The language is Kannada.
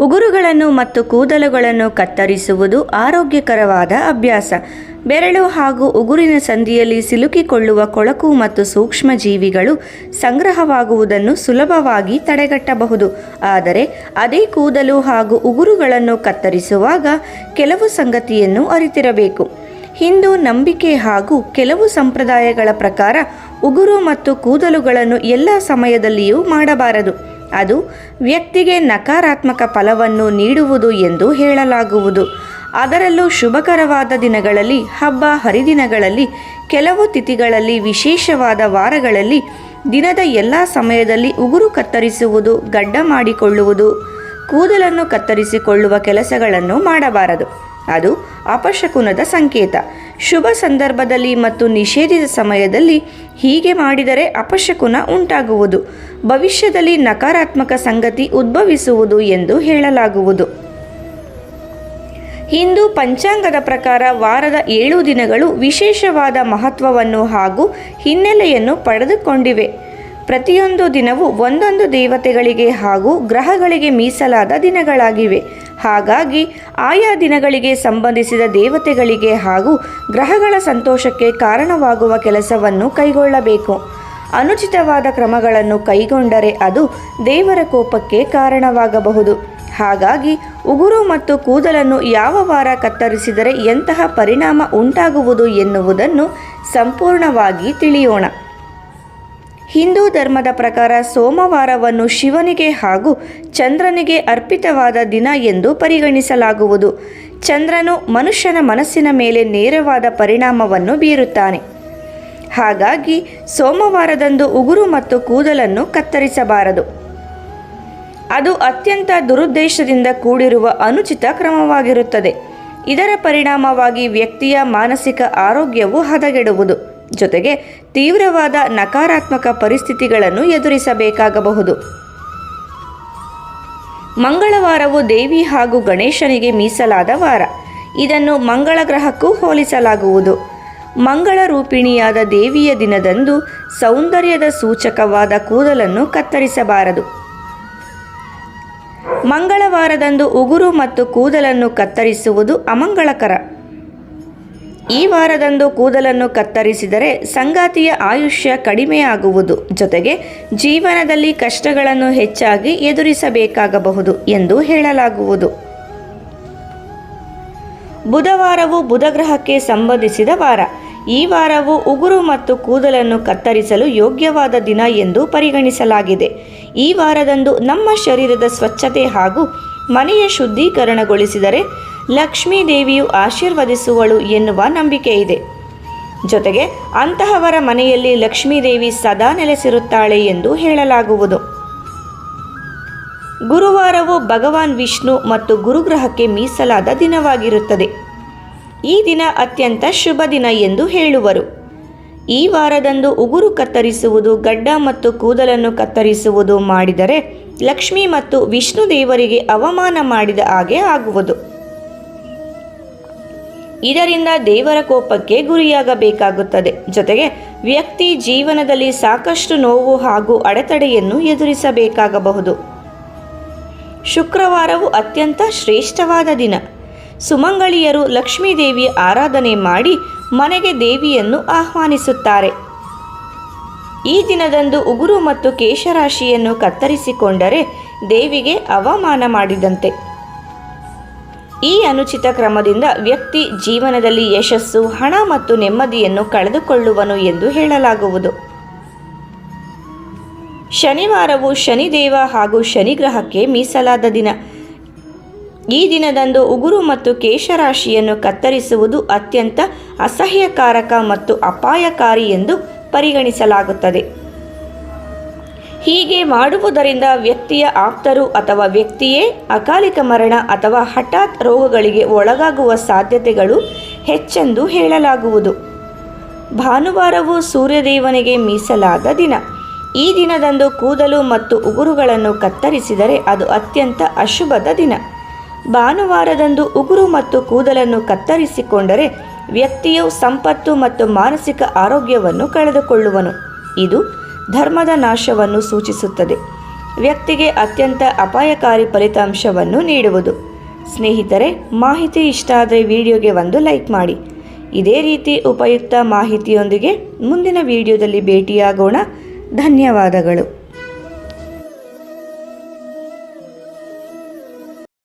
ಉಗುರುಗಳನ್ನು ಮತ್ತು ಕೂದಲುಗಳನ್ನು ಕತ್ತರಿಸುವುದು ಆರೋಗ್ಯಕರವಾದ ಅಭ್ಯಾಸ. ಬೆರಳು ಹಾಗೂ ಉಗುರಿನ ಸಂದಿಯಲ್ಲಿ ಸಿಲುಕಿಕೊಳ್ಳುವ ಕೊಳಕು ಮತ್ತು ಸೂಕ್ಷ್ಮ ಜೀವಿಗಳು ಸಂಗ್ರಹವಾಗುವುದನ್ನು ಸುಲಭವಾಗಿ ತಡೆಗಟ್ಟಬಹುದು. ಆದರೆ ಅದೇ ಕೂದಲು ಹಾಗೂ ಉಗುರುಗಳನ್ನು ಕತ್ತರಿಸುವಾಗ ಕೆಲವು ಸಂಗತಿಯನ್ನು ಅರಿತಿರಬೇಕು. ಹಿಂದೂ ನಂಬಿಕೆ ಹಾಗೂ ಕೆಲವು ಸಂಪ್ರದಾಯಗಳ ಪ್ರಕಾರ ಉಗುರು ಮತ್ತು ಕೂದಲುಗಳನ್ನು ಎಲ್ಲ ಸಮಯದಲ್ಲಿಯೂ ಮಾಡಬಾರದು. ಅದು ವ್ಯಕ್ತಿಗೆ ನಕಾರಾತ್ಮಕ ಫಲವನ್ನು ನೀಡುವುದು ಎಂದು ಹೇಳಲಾಗುವುದು. ಅದರಲ್ಲೂ ಶುಭಕರವಾದ ದಿನಗಳಲ್ಲಿ, ಹಬ್ಬ ಹರಿದಿನಗಳಲ್ಲಿ, ಕೆಲವು ತಿಥಿಗಳಲ್ಲಿ, ವಿಶೇಷವಾದ ವಾರಗಳಲ್ಲಿ, ದಿನದ ಎಲ್ಲ ಸಮಯದಲ್ಲಿ ಉಗುರು ಕತ್ತರಿಸುವುದು, ಗಡ್ಡ ಮಾಡಿಕೊಳ್ಳುವುದು, ಕೂದಲನ್ನು ಕತ್ತರಿಸಿಕೊಳ್ಳುವ ಕೆಲಸಗಳನ್ನು ಮಾಡಬಾರದು. ಅದು ಅಪಶಕುನದ ಸಂಕೇತ. ಶುಭ ಸಂದರ್ಭದಲ್ಲಿ ಮತ್ತು ನಿಷೇಧಿತ ಸಮಯದಲ್ಲಿ ಹೀಗೆ ಮಾಡಿದರೆ ಅಪಶಕುನ ಉಂಟಾಗುವುದು. ಭವಿಷ್ಯದಲ್ಲಿ ನಕಾರಾತ್ಮಕ ಸಂಗತಿ ಉದ್ಭವಿಸುವುದು ಎಂದು ಹೇಳಲಾಗುವುದು. ಹಿಂದೂ ಪಂಚಾಂಗದ ಪ್ರಕಾರ ವಾರದ ಏಳು ದಿನಗಳು ವಿಶೇಷವಾದ ಮಹತ್ವವನ್ನು ಹಾಗೂ ಹಿನ್ನೆಲೆಯನ್ನು ಪಡೆದುಕೊಂಡಿವೆ. ಪ್ರತಿಯೊಂದು ದಿನವೂ ಒಂದೊಂದು ದೇವತೆಗಳಿಗೆ ಹಾಗೂ ಗ್ರಹಗಳಿಗೆ ಮೀಸಲಾದ ದಿನಗಳಾಗಿವೆ. ಹಾಗಾಗಿ ಆಯಾ ದಿನಗಳಿಗೆ ಸಂಬಂಧಿಸಿದ ದೇವತೆಗಳಿಗೆ ಹಾಗೂ ಗ್ರಹಗಳ ಸಂತೋಷಕ್ಕೆ ಕಾರಣವಾಗುವ ಕೆಲಸವನ್ನು ಕೈಗೊಳ್ಳಬೇಕು. ಅನುಚಿತವಾದ ಕ್ರಮಗಳನ್ನು ಕೈಗೊಂಡರೆ ಅದು ದೇವರ ಕೋಪಕ್ಕೆ ಕಾರಣವಾಗಬಹುದು. ಹಾಗಾಗಿ ಉಗುರು ಮತ್ತು ಕೂದಲನ್ನು ಯಾವ ವಾರ ಕತ್ತರಿಸಿದರೆ ಎಂತಹ ಪರಿಣಾಮ ಉಂಟಾಗುವುದು ಎನ್ನುವುದನ್ನು ಸಂಪೂರ್ಣವಾಗಿ ತಿಳಿಯೋಣ. ಹಿಂದೂ ಧರ್ಮದ ಪ್ರಕಾರ ಸೋಮವಾರವನ್ನು ಶಿವನಿಗೆ ಹಾಗೂ ಚಂದ್ರನಿಗೆ ಅರ್ಪಿತವಾದ ದಿನ ಎಂದು ಪರಿಗಣಿಸಲಾಗುವುದು. ಚಂದ್ರನು ಮನುಷ್ಯನ ಮನಸ್ಸಿನ ಮೇಲೆ ನೇರವಾದ ಪರಿಣಾಮವನ್ನು ಬೀರುತ್ತಾನೆ. ಹಾಗಾಗಿ ಸೋಮವಾರದಂದು ಉಗುರು ಮತ್ತು ಕೂದಲನ್ನು ಕತ್ತರಿಸಬಾರದು. ಅದು ಅತ್ಯಂತ ದುರುದ್ದೇಶದಿಂದ ಕೂಡಿರುವ ಅನುಚಿತ ಕ್ರಮವಾಗಿರುತ್ತದೆ. ಇದರ ಪರಿಣಾಮವಾಗಿ ವ್ಯಕ್ತಿಯ ಮಾನಸಿಕ ಆರೋಗ್ಯವು ಹದಗೆಡುವುದು. ಜೊತೆಗೆ ತೀವ್ರವಾದ ನಕಾರಾತ್ಮಕ ಪರಿಸ್ಥಿತಿಗಳನ್ನು ಎದುರಿಸಬೇಕಾಗಬಹುದು. ಮಂಗಳವಾರವು ದೇವಿ ಹಾಗೂ ಗಣೇಶನಿಗೆ ಮೀಸಲಾದ ವಾರ. ಇದನ್ನು ಮಂಗಳ ಗ್ರಹಕ್ಕೂ ಹೋಲಿಸಲಾಗುವುದು. ಮಂಗಳ ರೂಪಿಣಿಯಾದ ದೇವಿಯ ದಿನದಂದು ಸೌಂದರ್ಯದ ಸೂಚಕವಾದ ಕೂದಲನ್ನು ಕತ್ತರಿಸಬಾರದು. ಮಂಗಳವಾರದಂದು ಉಗುರು ಮತ್ತು ಕೂದಲನ್ನು ಕತ್ತರಿಸುವುದು ಅಮಂಗಳಕರ. ಈ ವಾರದಂದು ಕೂದಲನ್ನು ಕತ್ತರಿಸಿದರೆ ಸಂಗಾತಿಯ ಆಯುಷ್ಯ ಕಡಿಮೆಯಾಗುವುದು. ಜೊತೆಗೆ ಜೀವನದಲ್ಲಿ ಕಷ್ಟಗಳನ್ನು ಹೆಚ್ಚಾಗಿ ಎದುರಿಸಬೇಕಾಗಬಹುದು ಎಂದು ಹೇಳಲಾಗುವುದು. ಬುಧವಾರವು ಬುಧಗ್ರಹಕ್ಕೆ ಸಂಬಂಧಿಸಿದ ವಾರ. ಈ ವಾರವು ಉಗುರು ಮತ್ತು ಕೂದಲನ್ನು ಕತ್ತರಿಸಲು ಯೋಗ್ಯವಾದ ದಿನ ಎಂದು ಪರಿಗಣಿಸಲಾಗಿದೆ. ಈ ವಾರದಂದು ನಮ್ಮ ಶರೀರದ ಸ್ವಚ್ಛತೆ ಹಾಗೂ ಮನೆಯ ಶುದ್ಧೀಕರಣಗೊಳಿಸಿದರೆ ಲಕ್ಷ್ಮೀ ದೇವಿಯು ಆಶೀರ್ವದಿಸುವಳು ಎನ್ನುವ ನಂಬಿಕೆ ಇದೆ. ಜೊತೆಗೆ ಅಂತಹವರ ಮನೆಯಲ್ಲಿ ಲಕ್ಷ್ಮೀದೇವಿ ಸದಾ ನೆಲೆಸಿರುತ್ತಾಳೆ ಎಂದು ಹೇಳಲಾಗುವುದು. ಗುರುವಾರವು ಭಗವಾನ್ ವಿಷ್ಣು ಮತ್ತು ಗುರುಗ್ರಹಕ್ಕೆ ಮೀಸಲಾದ ದಿನವಾಗಿರುತ್ತದೆ. ಈ ದಿನ ಅತ್ಯಂತ ಶುಭ ದಿನ ಎಂದು ಹೇಳುವರು. ಈ ವಾರದಂದು ಉಗುರು ಕತ್ತರಿಸುವುದು, ಗಡ್ಡ ಮತ್ತು ಕೂದಲನ್ನು ಕತ್ತರಿಸುವುದು ಮಾಡಿದರೆ ಲಕ್ಷ್ಮಿ ಮತ್ತು ವಿಷ್ಣು ದೇವರಿಗೆ ಅವಮಾನ ಮಾಡಿದ ಹಾಗೆ ಆಗುವುದು. ಇದರಿಂದ ದೇವರ ಕೋಪಕ್ಕೆ ಗುರಿಯಾಗಬೇಕಾಗುತ್ತದೆ. ಜೊತೆಗೆ ವ್ಯಕ್ತಿ ಜೀವನದಲ್ಲಿ ಸಾಕಷ್ಟು ನೋವು ಹಾಗೂ ಅಡೆತಡೆಯನ್ನು ಎದುರಿಸಬೇಕಾಗಬಹುದು. ಶುಕ್ರವಾರವು ಅತ್ಯಂತ ಶ್ರೇಷ್ಠವಾದ ದಿನ. ಸುಮಂಗಳಿಯರು ಲಕ್ಷ್ಮೀ ದೇವಿಯ ಆರಾಧನೆ ಮಾಡಿ ಮನೆಗೆ ದೇವಿಯನ್ನು ಆಹ್ವಾನಿಸುತ್ತಾರೆ. ಈ ದಿನದಂದು ಉಗುರು ಮತ್ತು ಕೇಶರಾಶಿಯನ್ನು ಕತ್ತರಿಸಿಕೊಂಡರೆ ದೇವಿಗೆ ಅವಮಾನ ಮಾಡಿದಂತೆ. ಈ ಅನುಚಿತ ಕ್ರಮದಿಂದ ವ್ಯಕ್ತಿ ಜೀವನದಲ್ಲಿ ಯಶಸ್ಸು, ಹಣ ಮತ್ತು ನೆಮ್ಮದಿಯನ್ನು ಕಳೆದುಕೊಳ್ಳುವನು ಎಂದು ಹೇಳಲಾಗುವುದು. ಶನಿವಾರವು ಶನಿದೇವ ಹಾಗೂ ಶನಿಗ್ರಹಕ್ಕೆ ಮೀಸಲಾದ ದಿನ. ಈ ದಿನದಂದು ಉಗುರು ಮತ್ತು ಕೇಶರಾಶಿಯನ್ನು ಕತ್ತರಿಸುವುದು ಅತ್ಯಂತ ಅಸಹ್ಯಕಾರಕ ಮತ್ತು ಅಪಾಯಕಾರಿ ಎಂದು ಪರಿಗಣಿಸಲಾಗುತ್ತದೆ. ಹೀಗೆ ಮಾಡುವುದರಿಂದ ವ್ಯಕ್ತಿಯ ಆಪ್ತರು ಅಥವಾ ವ್ಯಕ್ತಿಯೇ ಅಕಾಲಿಕ ಮರಣ ಅಥವಾ ಹಠಾತ್ ರೋಗಗಳಿಗೆ ಒಳಗಾಗುವ ಸಾಧ್ಯತೆಗಳು ಹೆಚ್ಚೆಂದು ಹೇಳಲಾಗುವುದು. ಭಾನುವಾರವು ಸೂರ್ಯದೇವನಿಗೆ ಮೀಸಲಾದ ದಿನ. ಈ ದಿನದಂದು ಕೂದಲು ಮತ್ತು ಉಗುರುಗಳನ್ನು ಕತ್ತರಿಸಿದರೆ ಅದು ಅತ್ಯಂತ ಅಶುಭದ ದಿನ. ಭಾನುವಾರದಂದು ಉಗುರು ಮತ್ತು ಕೂದಲನ್ನು ಕತ್ತರಿಸಿಕೊಂಡರೆ ವ್ಯಕ್ತಿಯು ಸಂಪತ್ತು ಮತ್ತು ಮಾನಸಿಕ ಆರೋಗ್ಯವನ್ನು ಕಳೆದುಕೊಳ್ಳುವನು. ಇದು ಧರ್ಮದ ನಾಶವನ್ನು ಸೂಚಿಸುತ್ತದೆ. ವ್ಯಕ್ತಿಗೆ ಅತ್ಯಂತ ಅಪಾಯಕಾರಿ ಫಲಿತಾಂಶವನ್ನು ನೀಡುವುದು. ಸ್ನೇಹಿತರೆ, ಮಾಹಿತಿ ಇಷ್ಟ ಆದರೆ ವಿಡಿಯೋಗೆ ಒಂದು ಲೈಕ್ ಮಾಡಿ. ಇದೇ ರೀತಿ ಉಪಯುಕ್ತ ಮಾಹಿತಿಯೊಂದಿಗೆ ಮುಂದಿನ ವಿಡಿಯೋದಲ್ಲಿ ಭೇಟಿಯಾಗೋಣ. ಧನ್ಯವಾದಗಳು.